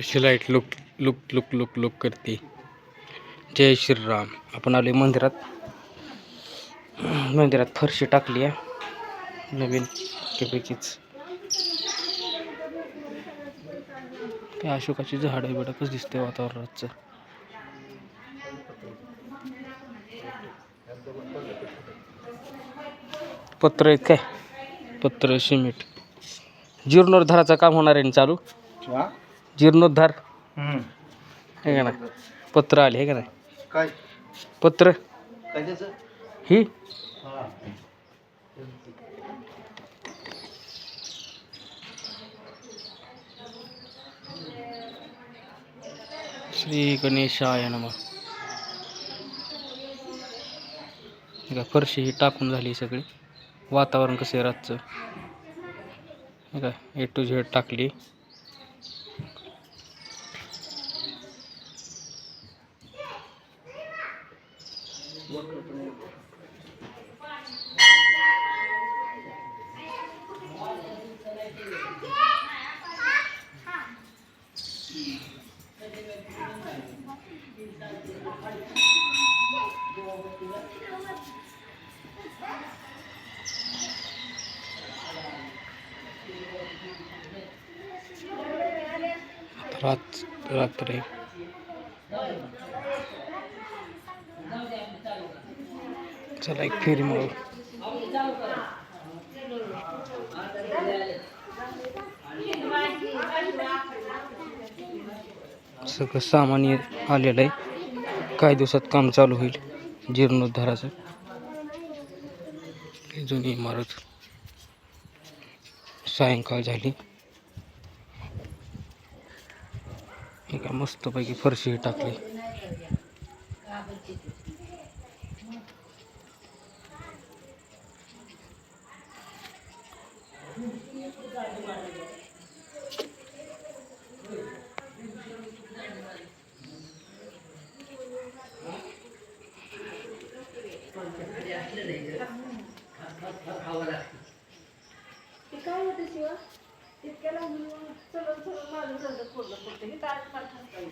कशी light look look look look look करते. जय श्रीराम. आपण आले मंदिरात. मंदिरात फरशी टाकली आहे. नवीन त्यापैकीच. काय अशोकाची झाडं बिडं दिसते दिसतंय वातावरणाचं? पत्र आहेत काय? पत्र सिमेंट. जीर्णोद्धाराचं काम होणार आहे चालू? जीर्णोद्धार. हे का नाही? पत्र आले हे का नाही? काय? पत्र. काय त्याचं? ही. श्री गणेशाय नम. का फरशी ही टाकून झाली सगळी. वातावरण कसं आहे रातचं? हे का ए टू झेड टाकली. रात रात्र आहे. चला एक फेरी मग सगळं सामान आलेलं आहे. काही दिवसात काम चालू होईल. जीर्णोद्धाराचं. जुनी इमारत. सायंकाळ झाली. काय मस्तपैकी फरशी टाकली. ते काय होतं शिवा तितक्याला म्हणून चलत चलत माझं झालं फोडलं फक्त हे. तारीख मला थांबता नाही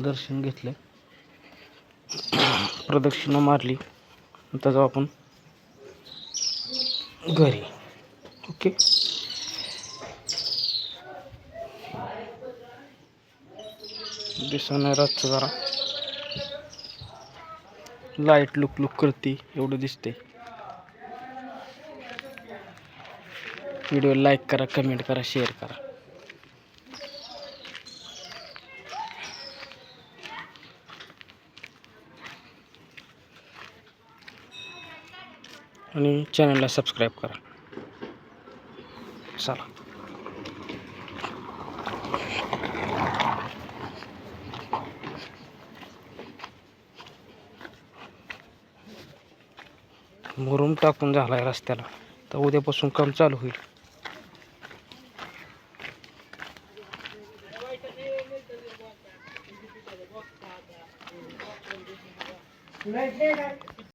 दर्शन घेतलं प्रदक्षिणा मारली. आता जाऊ आपण. घरी. ओके. दिसणं रातचं जरा. लाइट लुक लुक करते एवढं दिसते व्हिडिओ लाईक करा कमेंट करा शेअर करा. आणि चॅनलला सबस्क्राईब करा. चला. मुरुम टाकून झाला आहे रस्त्याला. तर उद्यापासून काम चालू होईल. नाही,